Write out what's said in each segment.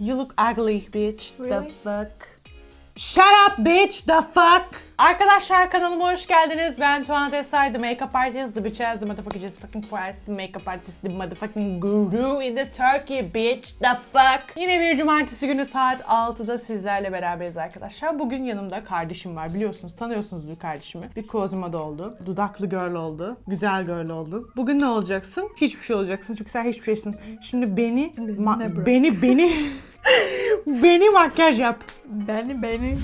You look ugly bitch. Really? The fuck? Shut up bitch the fuck. Arkadaşlar kanalıma hoş geldiniz. Ben Tuana Desai, the makeup artist, the bitch ass, the motherfucking just fucking Christ, the makeup artist, the motherfucking guru in the Turkey bitch the fuck. Yine bir cumartesi günü saat 6'da sizlerle beraberiz arkadaşlar. Bugün yanımda kardeşim var. Biliyorsunuz, tanıyorsunuzdur kardeşimi. Bir kozmada oldu. Dudaklı girl oldu. Güzel girl oldu. Bugün ne olacaksın? Hiçbir şey olacaksın çünkü sen hiçbir şeysin. Şimdi beni, bırak? beni, beni, beni makyaj yap. Beni beni.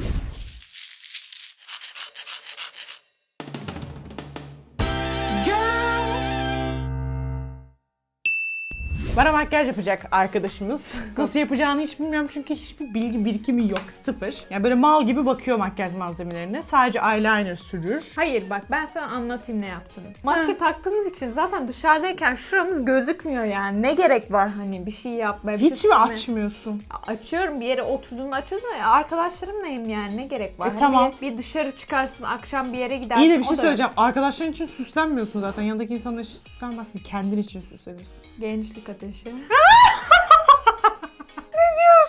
Bana makyaj yapacak arkadaşımız. Nasıl yapacağını hiç bilmiyorum çünkü hiçbir bilgi birikimi yok. Sıfır. Yani böyle mal gibi bakıyor makyaj malzemelerine. Sadece eyeliner sürür. Hayır bak ben sana anlatayım ne yaptığımı. Maske taktığımız için zaten dışarıdayken şuramız gözükmüyor yani. Ne gerek var hani bir şey yapmaya. bir Hiç şey mi sürmeye? açmıyorsun? Açıyorum bir yere oturduğunda açıyorsun ya arkadaşlarımlayım yani ne gerek var. E, Hani tamam. Bir, bir dışarı çıkarsın akşam bir yere gidersin. İyi de bir o şey da söyleyeceğim. Arkadaşların için süslenmiyorsun zaten. Yanındaki insanlar için süslenmezsin. Kendin için süslenirsin. Gençlik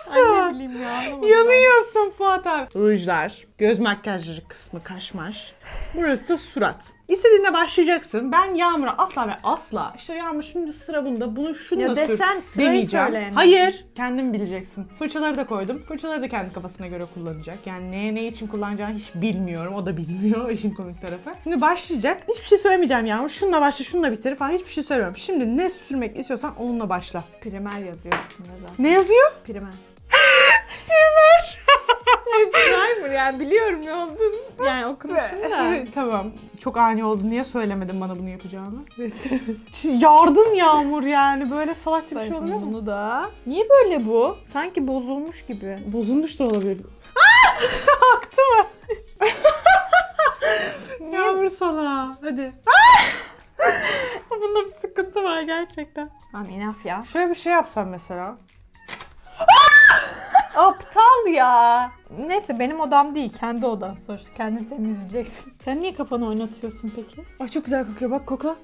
Nasıl? Ay ne bileyim ya anlamadım ben. Yanıyorsun Fuat abi. Rujlar, göz makyajları kısmı kaşmaş. Burası da surat. İstediğinde başlayacaksın. Ben Yağmur'a asla ve asla işte Yağmur şimdi sıra bunda bunu şununla Ya sür desen sırayı demeyeceğim. söyle. Hayır. Kendin bileceksin. Fırçaları da koydum. Fırçaları da kendi kafasına göre kullanacak. Yani neye ne için kullanacağını hiç bilmiyorum. O da bilmiyor işin komik tarafı. Şimdi başlayacak. Hiçbir şey söylemeyeceğim Yağmur. Şununla başla, şununla bitir falan. Hiçbir şey söylemiyorum. Şimdi ne sürmek istiyorsan onunla başla. Primer yazıyorsun ne zaten. Ne yazıyor? Primer. Primer. Primer yani biliyorum ne olduğunu. Yani okumuşsun da. tamam. Çok ani oldu. Niye söylemedin bana bunu yapacağını? Yardın Yağmur yani. Böyle salakça bir şey olabilir mi? bunu da. Niye böyle bu? Sanki bozulmuş gibi. Bozulmuş da olabilir. Aktı mı? Yağmur sana. Hadi. Bunda bir sıkıntı var gerçekten. Tamam enough ya. Şöyle bir şey yapsam mesela. Aptal ya. Neyse benim odam değil. Kendi odan sonuçta. Kendin temizleyeceksin. Sen niye kafanı oynatıyorsun peki? Ay çok güzel kokuyor. Bak kokla.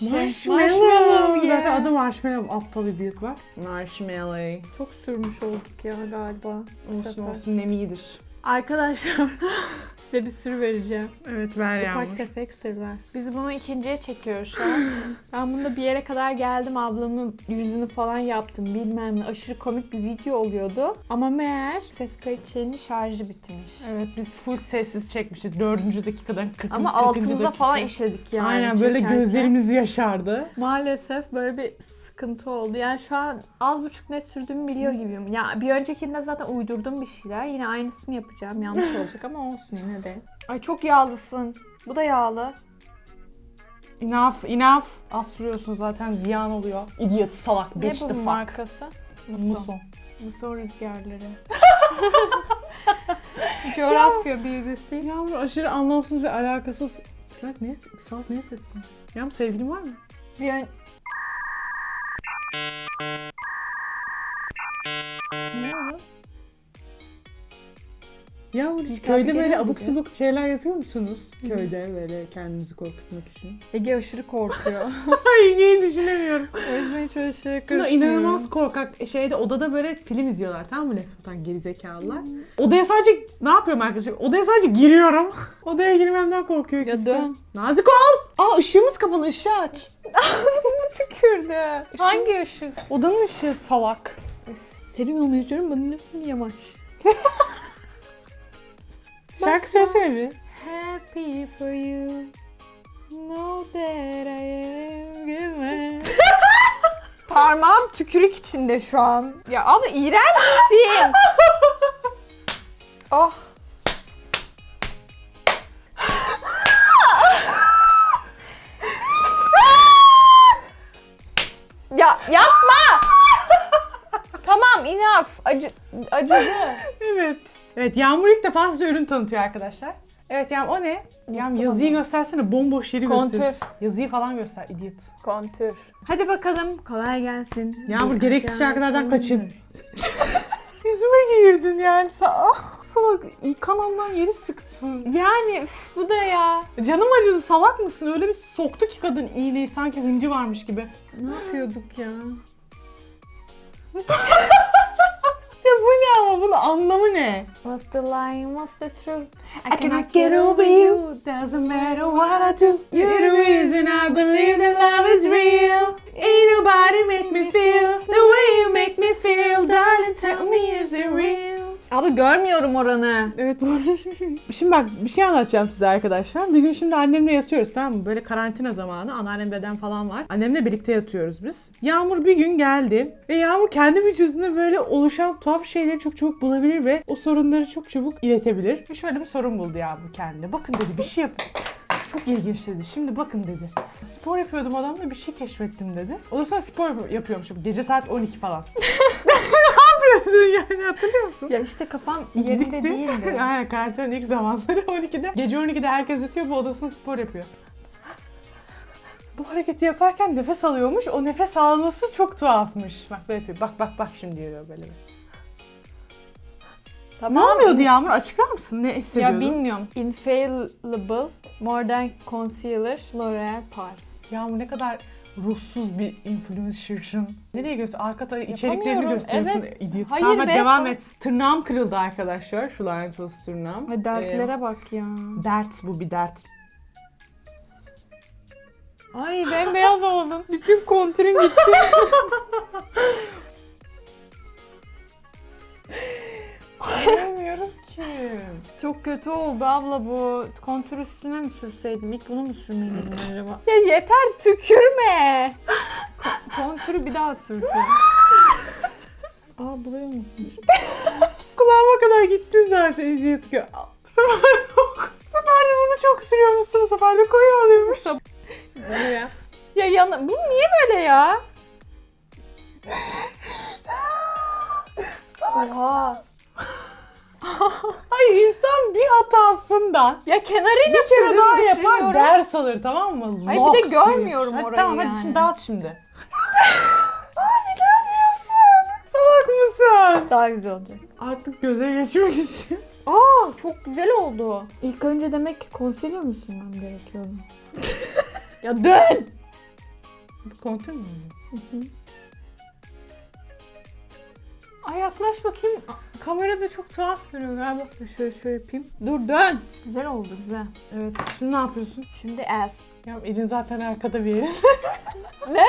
İşte marshmallow. marshmallow ya. Zaten adı marshmallow. Aptal idiot bak. Marshmallow. Çok sürmüş olduk ya galiba. bu Olsun sefer. olsun nem iyidir. Arkadaşlar size bir sır vereceğim. Evet ver Yağmur. Ufak tefek sırlar. Biz bunu ikinciye çekiyoruz şu an. ben bunda bir yere kadar geldim. Ablamın yüzünü falan yaptım. Bilmem ne. Aşırı komik bir video oluyordu. Ama meğer ses kayıt şeyinin şarjı bitmiş. Evet biz full sessiz çekmişiz. Dördüncü dakikadan 40. Ama 40. altımıza dakika. falan işledik yani. Aynen böyle çekerken. gözlerimiz yaşardı. Maalesef böyle bir sıkıntı oldu. Yani şu an az buçuk ne sürdüğümü biliyor gibiyim. Ya bir öncekinde zaten uydurdum bir şeyler. Yine aynısını yapacağım. Yanlış olacak ama olsun yine de. Ay çok yağlısın. Bu da yağlı. Enough, enough. Az sürüyorsun zaten ziyan oluyor. Idiot, salak, Ne bitch bu the fuck. markası? Muson. Muson rüzgarları. Coğrafya bilgisi. Yağmur aşırı anlamsız ve alakasız. Salak ne, salak ne ses bu? Yağmur sevgilin var mı? Bir ön... Ne oldu? Yağmur hiç köyde böyle geliyor abuk mu subuk şeyler yapıyor musunuz? Köyde böyle kendinizi korkutmak için. Ege aşırı korkuyor. Ay neyi düşünemiyorum. o yüzden hiç öyle şeye Buna karışmıyorum. inanılmaz korkak. Şeyde odada böyle film izliyorlar tamam mı? Laptop'tan gerizekalılar. Odaya sadece ne yapıyorum arkadaşlar? Odaya sadece giriyorum. Odaya girmemden korkuyor Ya ikisi de. dön. Nazik ol. Aa ışığımız kapalı ışığı aç. Tükürdü. Hangi ışık? Odanın ışığı salak. Olmayı istiyorum. Bunun ismi Yamaç. Şarkı söylesene bir. Happy for you. Know that I am given. Parmağım tükürük içinde şu an. Ya abla iğrençsin. oh. ya yapma. tamam enough. Acı, acıdı. Evet. Evet Yağmur ilk defa size ürün tanıtıyor arkadaşlar. Evet Yağmur o ne? Yağmur Unuttum yazıyı göstersene bomboş yeri göster. Kontür. Yazıyı falan göster idiot. Kontür. Hadi bakalım kolay gelsin. Yağmur Bir gereksiz şarkılardan kaçın. Yüzüme girdin yani. Sa ah, salak kanaldan yeri sıktın. Yani üf, bu da ya. Canım acıdı salak mısın? Öyle bir soktu ki kadın iğneyi sanki hıncı varmış gibi. Ne yapıyorduk ya? Ya bunun anlamı ne? What's the lie, what's the truth? I cannot get over you. Doesn't matter what I do. You're the reason I believe that love is real. Ain't nobody make me feel the way you make me feel. Darling, tell me is it real? Abla görmüyorum oranı. Evet bu. şimdi bak bir şey anlatacağım size arkadaşlar. Bir gün şimdi annemle yatıyoruz tamam mı? Böyle karantina zamanı. Anneannem dedem falan var. Annemle birlikte yatıyoruz biz. Yağmur bir gün geldi. Ve Yağmur kendi vücudunda böyle oluşan tuhaf şeyleri çok çabuk bulabilir ve o sorunları çok çabuk iletebilir. Ve şöyle bir sorun buldu Yağmur kendine. Bakın dedi bir şey yapın. Çok ilginç dedi. Şimdi bakın dedi. Spor yapıyordum adamla bir şey keşfettim dedi. Odasında spor yapıyormuşum. Gece saat 12 falan. yani hatırlıyor musun? Ya işte kafam yerinde değildi. Aynen karantinanın ilk zamanları 12'de. Gece 12'de herkes yatıyor bu odasında spor yapıyor. Bu hareketi yaparken nefes alıyormuş. O nefes alması çok tuhafmış. Bak böyle yapıyor. Bak bak bak şimdi diyor böyle. Ne oluyordu Yağmur? Açıklar mısın? Ne hissediyordun? Ya bilmiyorum. Infallible, More Than Concealer, L'Oreal Paris. Yağmur ne kadar ruhsuz bir influencer'sın. Nereye göster? Arka tarafı içeriklerini gösteriyorsun. evet. Idiot. Hayır tamam be, devam sen- et. Tırnağım kırıldı arkadaşlar. Şu lanet olası tırnağım. Ay dertlere bak ya. Ee, dert bu bir dert. Ay bembeyaz oldun. Bütün kontürün gitti. Bilmiyorum ki. Çok kötü oldu abla bu. Kontür üstüne mi sürseydim? İlk bunu mu sürmeliydim acaba? Ya yeter tükürme. Ko- kontürü bir daha sürdüm. Aa burayı unutmuş. Kulağıma kadar gitti zaten ki. Bu sefer yok. Bu sefer de bunu çok sürüyormuşsun. Bu sefer de koyu alıyormuş. ya. Ya yana... Bu niye böyle ya? Oha. Ay insan bir hatasından Ya kenarıyla bir kere daha yapar düşünüyorum. ders alır tamam mı? Ay bir de görmüyorum Hadi orayı Tamam hadi yani. şimdi dağıt şimdi. Abi ne yapıyorsun? Salak mısın? Daha güzel olacak. Artık göze geçmek istiyorum. Aa çok güzel oldu. İlk önce demek ki concealer mı sürmem gerekiyordu? ya dön! Kontür mü? Ay yaklaş bakayım. Kamerada çok tuhaf duruyor galiba. Şöyle şöyle yapayım. Dur dön. Güzel oldu güzel. Evet. Şimdi ne yapıyorsun? Şimdi el. Ya elin zaten arkada bir yerin. Ne?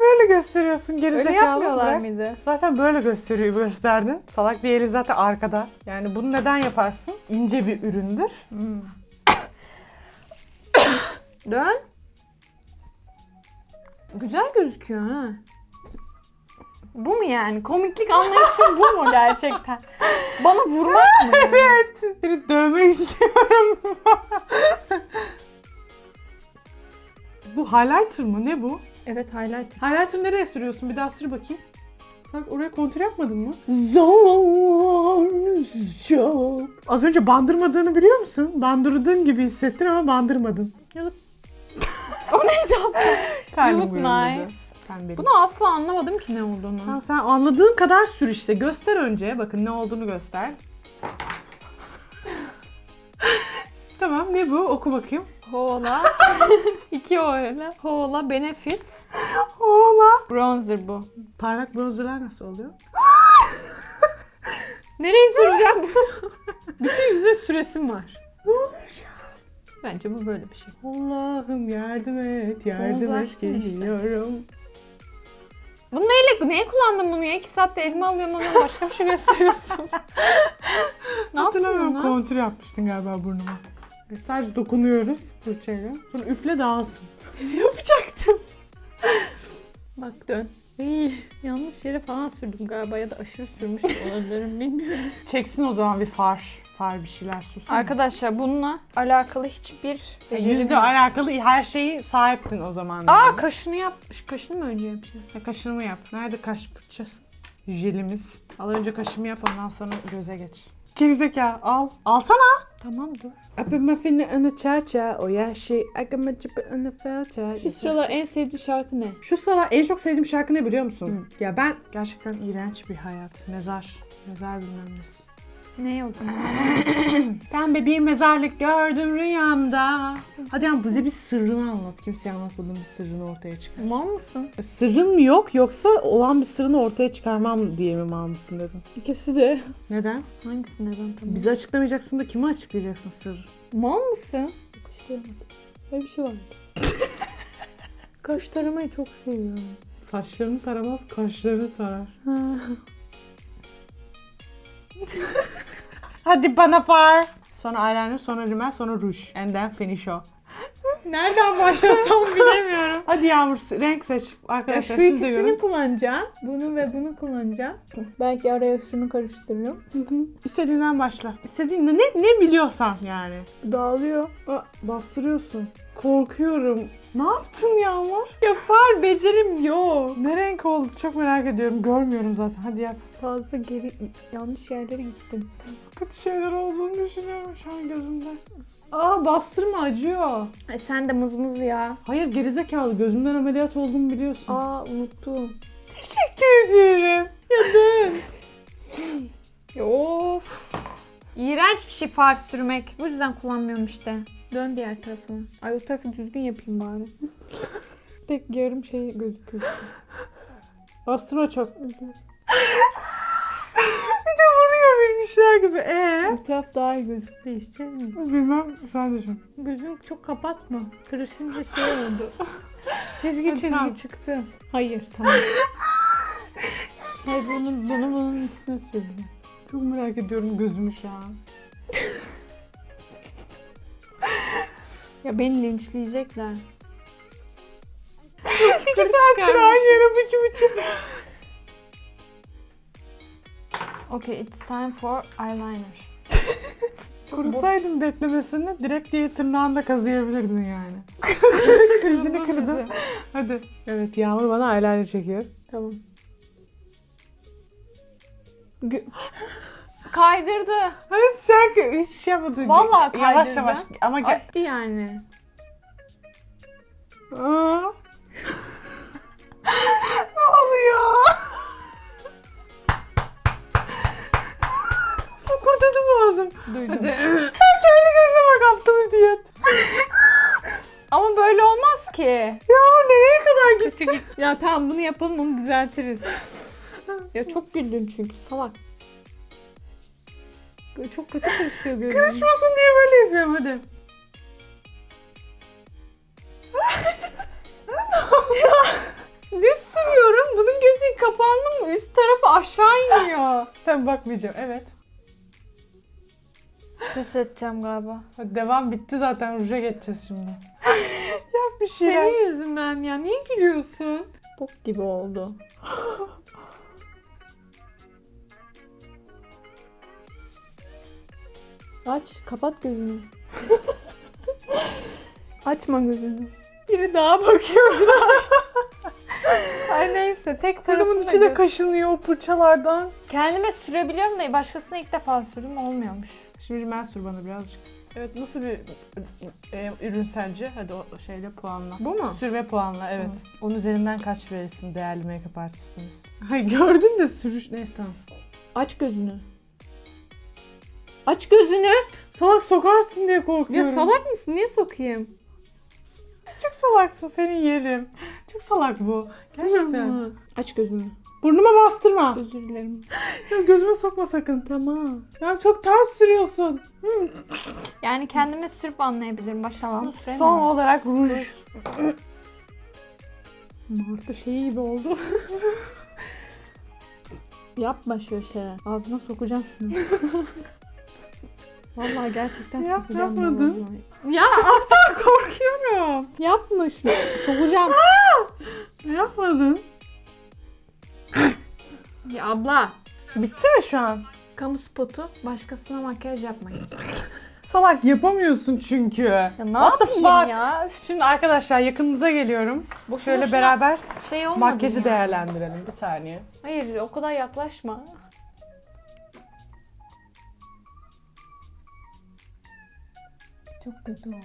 böyle gösteriyorsun gerizekalı. Öyle yapmıyorlar bırak. mıydı? Zaten böyle gösteriyor gösterdin. Salak bir elin zaten arkada. Yani bunu neden yaparsın? İnce bir üründür. Dön. Güzel gözüküyor ha. Bu mu yani? Komiklik anlayışın bu mu gerçekten? Bana vurmak mı? Evet. Seni dövmek istiyorum. bu highlighter mı? Ne bu? Evet highlight. Highlighter nereye sürüyorsun? Bir daha sür bakayım. Sen oraya kontür yapmadın mı? Çok. Az önce bandırmadığını biliyor musun? Bandırdığın gibi hissettin ama bandırmadın. O neydi uyumladı. nice. Ben benim. Bunu asla anlamadım ki ne olduğunu. Tamam sen anladığın kadar sür işte. Göster önce. Bakın ne olduğunu göster. tamam ne bu? Oku bakayım. Hola. İki öyle. Hola Benefit. Ola. Bronzer bu. Parlak bronzerlar nasıl oluyor? Nereye süreceğim? Bütün yüzde süresim var. Ne ya? Bence bu böyle bir şey. Allah'ım yardım et, yardım et Bronzlaştın işte. Bunu neyle, neye kullandın bunu ya? İki saatte elime alıyorum onu başka bir şey gösteriyorsun. ne yaptın Hatırlamıyorum bunu? kontür yapmıştın galiba burnuma. E, sadece dokunuyoruz fırçayla. Sonra üfle dağılsın. Yapacaktım. Bak dön. İyi, yanlış yere falan sürdüm galiba ya da aşırı sürmüş olabilirim bilmiyorum. Çeksin o zaman bir far. Far bir şeyler sürsün. Arkadaşlar bununla alakalı hiçbir becerim Yüzde yok. alakalı her şeyi sahiptin o zaman. Aa yani. kaşını yapmış. Kaşını mı önce yapacağız? Ya kaşını yap. Nerede kaş fırçası? Jelimiz. Al önce kaşımı yap ondan sonra göze geç. Gerizekalı al. Alsana. Tamam dur. I put my finger in the cha-cha. Oh yeah shit. I got my chip in the filter. Şu sıralar en sevdiği şarkı ne? Şu sıralar en çok sevdiğim şarkı ne biliyor musun? Ya ben gerçekten iğrenç bir hayat. Mezar. Mezar bilmem nesi. Ne o zaman? Pembe bir mezarlık gördüm rüyamda. Hadi ya bize bir sırrını anlat. Kimseye anlatmadığın bir sırrını ortaya çıkar. Mal mısın? Sırrın mı yok yoksa olan bir sırrını ortaya çıkarmam diye mi mal mısın dedim. İkisi de. Neden? Hangisi neden tamam? Bize açıklamayacaksın da kime açıklayacaksın sır? Mal mısın? Bakışlayamadım. Öyle bir şey vardı. Kaş taramayı çok seviyorum. Saçlarını taramaz, kaşlarını tarar. Hadi bana far. Sonra eyeliner, sonra rimel, sonra ruj. And then finish off. Nereden başlasam bilemiyorum. Hadi Yağmur renk seç. Ya Arkadaşlar şu siz de ikisini görün. kullanacağım. Bunu ve bunu kullanacağım. Belki araya şunu karıştırırım. İstediğinden başla. İstediğinde ne, ne biliyorsan yani. Dağılıyor. Aa, bastırıyorsun. Korkuyorum. Ne yaptın Yağmur? Yapar becerim yok. Ne renk oldu? Çok merak ediyorum. Görmüyorum zaten. Hadi yap. Fazla geri yanlış yerlere gittim. Kötü şeyler olduğunu düşünüyorum şu an gözümde. Aa bastırma acıyor. E sen de mızmız ya. Hayır gerizekalı gözümden ameliyat olduğumu biliyorsun. Aa unuttum. Teşekkür ederim. Ya of. İğrenç bir şey far sürmek. Bu yüzden kullanmıyorum işte. Dön diğer tarafına. Ay o tarafı düzgün yapayım bari. Tek yarım şey gözüküyor. Bastırma çok. bir de vuruyor bilmişler gibi. Ee? Bu taraf daha iyi gözüküyor. Değişeceğiz mi? Bilmem sen düşün. Gözünü çok kapatma. Kırışınca şey oldu. çizgi çizgi Tamam. çıktı. Hayır tamam. Hayır bunu, bunu bunun üstüne sürdüm. Çok merak ediyorum gözümü şu an. Ya beni linçleyecekler. İki saattir aynı yere bıçı bıçı. Okay, it's time for eyeliner. Kurusaydım beklemesini direkt diye tırnağında kazıyabilirdin yani. Krizini kırdı. Hadi. Evet Yağmur bana eyeliner çekiyor. Tamam. Kaydırdı. Hayır sen hiçbir şey yapmadın. Vallahi Yavaş kaydırdı. yavaş ama gel. Attı yani. Aa. ne oluyor? Fokurdadı boğazım. Duydum. Kendi gözüme kaptım diyet. Ama böyle olmaz ki. Yağmur nereye kadar gitti? ya tamam bunu yapalım onu düzeltiriz. ya çok güldün çünkü salak. Çok kötü karışıyor gözüm. Karışmasın diye böyle yapıyorum hadi. Düz sürüyorum. Bunun gözü kapandı mı? Üst tarafı aşağı iniyor. Ben bakmayacağım evet. Pes edeceğim galiba. Hadi devam bitti zaten ruja geçeceğiz şimdi. Yap bir şeyler. Senin yüzünden ya. Niye gülüyorsun? Bok gibi oldu. Aç, kapat gözünü. Açma gözünü. Biri daha bakıyor. Ay neyse tek tarafını içi de kaşınıyor o fırçalardan. Kendime sürebiliyorum da başkasına ilk defa sürdüm olmuyormuş. Şimdi rimel sür bana birazcık. Evet nasıl bir e, ürün sence? Hadi o şeyle puanla. Bu mu? Sürme puanla evet. Onun üzerinden kaç verirsin değerli make-up artistimiz? Hay gördün de sürüş... Neyse tamam. Aç gözünü. Aç gözünü. Salak sokarsın diye Ya korkuyorum. salak mısın? Niye sokayım? Çok salaksın seni yerim. Çok salak bu. Gerçekten. Aç gözünü. Burnuma bastırma. Özür dilerim. Ya gözüme sokma sakın. Tamam. Ya çok ters sürüyorsun. Yani kendime sürüp anlayabilirim. Başka Son, süremiyorum. son olarak ruj. Martı şeyi gibi oldu. Yapma şöyle. Ağzına sokacağım şunu. Vallahi gerçekten Yap- sokacağım. yapmadın. Ya aptal korkuyorum. Yapma şunu. Sokacağım. Yapmadın. ya abla. Bitti mi şu an? Kamu spotu başkasına makyaj yapmayın. Salak yapamıyorsun çünkü. Ya ne What yapayım ya? Şimdi arkadaşlar yakınınıza geliyorum. boşu Şöyle boşuna beraber şey makyajı ya. değerlendirelim. Bir saniye. Hayır o kadar yaklaşma. Çok kötü oldu.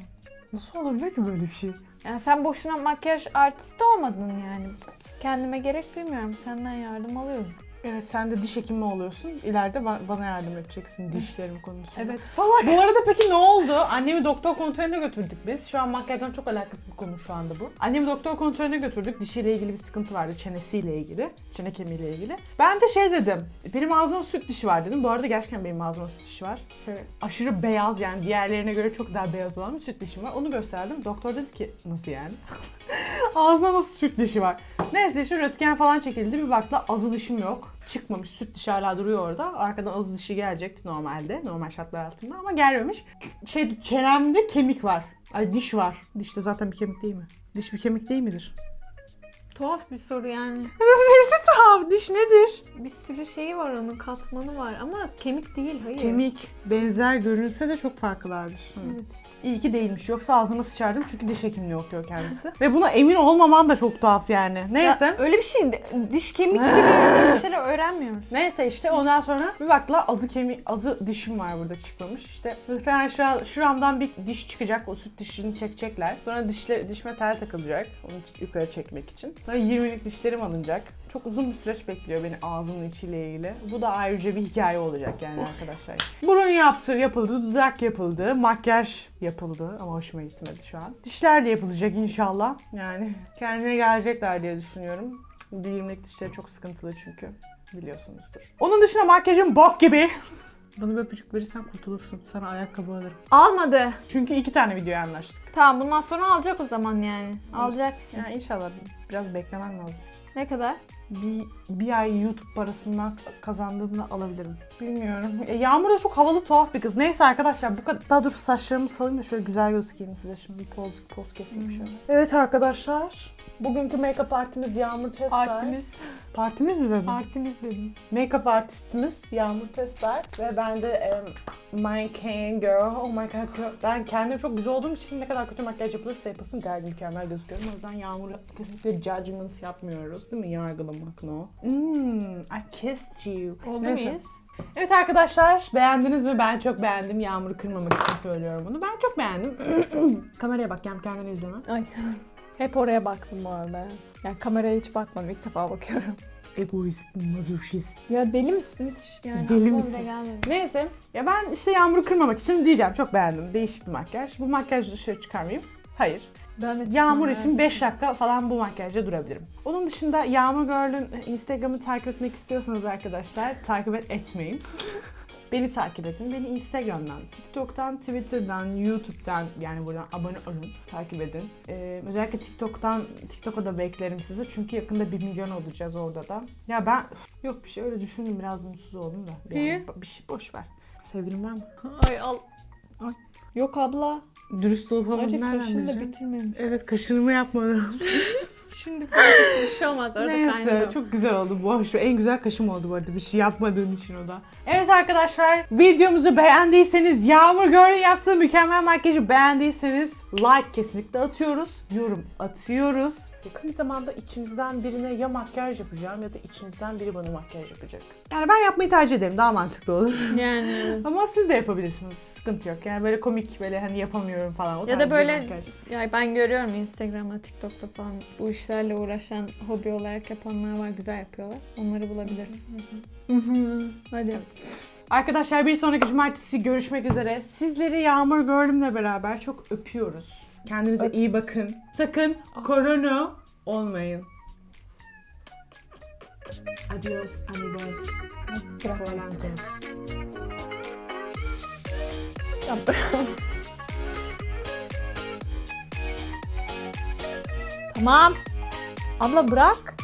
Nasıl olabilir ki böyle bir şey? Yani sen boşuna makyaj artisti olmadın yani. Kendime gerek duymuyorum. Senden yardım alıyorum. Evet sen de diş hekimi oluyorsun. İleride ba- bana yardım edeceksin dişlerim konusunda. Evet salak. Bu arada peki ne oldu? Annemi doktor kontrolüne götürdük biz. Şu an makyajdan çok alakasız bir konu şu anda bu. Annemi doktor kontrolüne götürdük. Dişiyle ilgili bir sıkıntı vardı. Çenesiyle ilgili. Çene kemiğiyle ilgili. Ben de şey dedim. Benim ağzımda süt dişi var dedim. Bu arada gerçekten benim ağzımda süt dişi var. Şöyle aşırı beyaz yani diğerlerine göre çok daha beyaz olan bir süt dişim var. Onu gösterdim. Doktor dedi ki nasıl yani? Ağzına nasıl süt dişi var? Neyse işte röntgen falan çekildi. Bir bakla azı dişim yok. Çıkmamış. Süt dişi hala duruyor orada. Arkadan azı dişi gelecekti normalde. Normal şartlar altında ama gelmemiş. Şey çenemde kemik var. Ay diş var. Diş de zaten bir kemik değil mi? Diş bir kemik değil midir? Tuhaf bir soru yani. Sesi tuhaf. Diş nedir? Bir sürü şeyi var onun katmanı var ama kemik değil hayır. Kemik. Benzer görünse de çok farklılardır. Evet. İyi ki değilmiş. Yoksa ağzına sıçardım çünkü diş hekimliği okuyor kendisi. Ve buna emin olmaman da çok tuhaf yani. Neyse. Ya, öyle bir şey diş kemik gibi şeyler öğrenmiyoruz. Neyse işte ondan sonra bir bakla azı kemi azı dişim var burada çıkmamış. İşte muhtemelen şu şuramdan bir diş çıkacak. O süt dişini çekecekler. Sonra dişle, dişime tel takılacak. Onu yukarı çekmek için. Sonra 20'lik dişlerim alınacak. Çok uzun bir süreç bekliyor beni ağzımın içiyle ilgili. Bu da ayrıca bir hikaye olacak yani arkadaşlar. Burun yaptı, yapıldı, dudak yapıldı, makyaj yapıldı ama hoşuma gitmedi şu an. Dişler de yapılacak inşallah. Yani kendine gelecekler diye düşünüyorum. Bu 20'lik dişleri çok sıkıntılı çünkü biliyorsunuzdur. Onun dışında makyajım bok gibi. Bana bir öpücük verirsen kurtulursun. Sana ayakkabı alırım. Almadı. Çünkü iki tane videoya anlaştık. Tamam bundan sonra alacak o zaman yani. Alacaksın. Yani inşallah biraz beklemen lazım. Ne kadar? Bir, bir ay YouTube parasından kazandığımda alabilirim. Bilmiyorum. E, Yağmur da çok havalı tuhaf bir kız. Neyse arkadaşlar bu kadar. Daha dur saçlarımı salayım da şöyle güzel gözükeyim size. Şimdi bir poz, poz keseyim şöyle. Evet arkadaşlar. Bugünkü make-up partimiz Yağmur Tessay. Artimiz. Partimiz mi dedim? Artimiz dedim. Make-up artistimiz Yağmur Tessay ve ben de um, my can girl, oh my god girl. Ben kendim çok güzel olduğum için ne kadar kötü makyaj yapılırsa yapılsın gayet mükemmel gözüküyorum. O yüzden Yağmur'la kesinlikle judgment yapmıyoruz değil mi? Yargılamak no. Hmm, I kissed you. Oldu Neyse. muyuz? Evet arkadaşlar beğendiniz mi? Ben çok beğendim. Yağmur'u kırmamak için söylüyorum bunu. Ben çok beğendim. Kameraya bak yam kendini izleme. Ay. Hep oraya baktım bu arada. Yani kameraya hiç bakmadım. ilk defa bakıyorum. Egoist, mazoşist. Ya deli misin hiç? Yani Deli aklıma misin? gelmedi. Neyse. Ya ben işte Yağmur'u kırmamak için diyeceğim. Çok beğendim. Değişik bir makyaj. Bu makyajı dışarı çıkarmayayım. Hayır. Ben de Yağmur için 5 dakika falan bu makyajla durabilirim. Onun dışında Yağmur Girl'ün Instagram'ı takip etmek istiyorsanız arkadaşlar takip et, etmeyin. Beni takip edin. Beni Instagram'dan, TikTok'tan, Twitter'dan, YouTube'dan yani buradan abone olun, takip edin. Ee, özellikle TikTok'tan, TikTok'a da beklerim sizi çünkü yakında 1 milyon olacağız orada da. Ya ben yok bir şey öyle düşündüm biraz mutsuz oldum da. Yani İyi. bir şey boş ver. Sevgilin var mı? Ay al. Ay. Yok abla. Dürüst olup Önce nereden kaşını da bitirmemiş. Evet kaşınımı yapmadım. Şimdi bir şey olmaz orada Neyse kaynıyor. çok güzel oldu bu hoş. En güzel kaşım oldu bu arada bir şey yapmadığın için o da. Evet arkadaşlar videomuzu beğendiyseniz Yağmur Girl'ün yaptığı mükemmel makyajı beğendiyseniz like kesinlikle atıyoruz. Yorum atıyoruz. Yakın bir zamanda içinizden birine ya makyaj yapacağım ya da içinizden biri bana makyaj yapacak. Yani ben yapmayı tercih ederim daha mantıklı olur. Yani evet. Ama siz de yapabilirsiniz. Sıkıntı yok. Yani böyle komik böyle hani yapamıyorum falan. O Ya da böyle makyaj. ya ben görüyorum Instagram'da, TikTok'ta falan bu işlerle uğraşan, hobi olarak yapanlar var, güzel yapıyorlar. Onları bulabilirsin. Hadi. Arkadaşlar bir sonraki cumartesi görüşmek üzere. Sizleri Yağmur Gördüm'le beraber çok öpüyoruz. Kendinize iyi bakın. Sakın korona olmayın. Adios amigos. Volantos. Tamam. Abla bırak.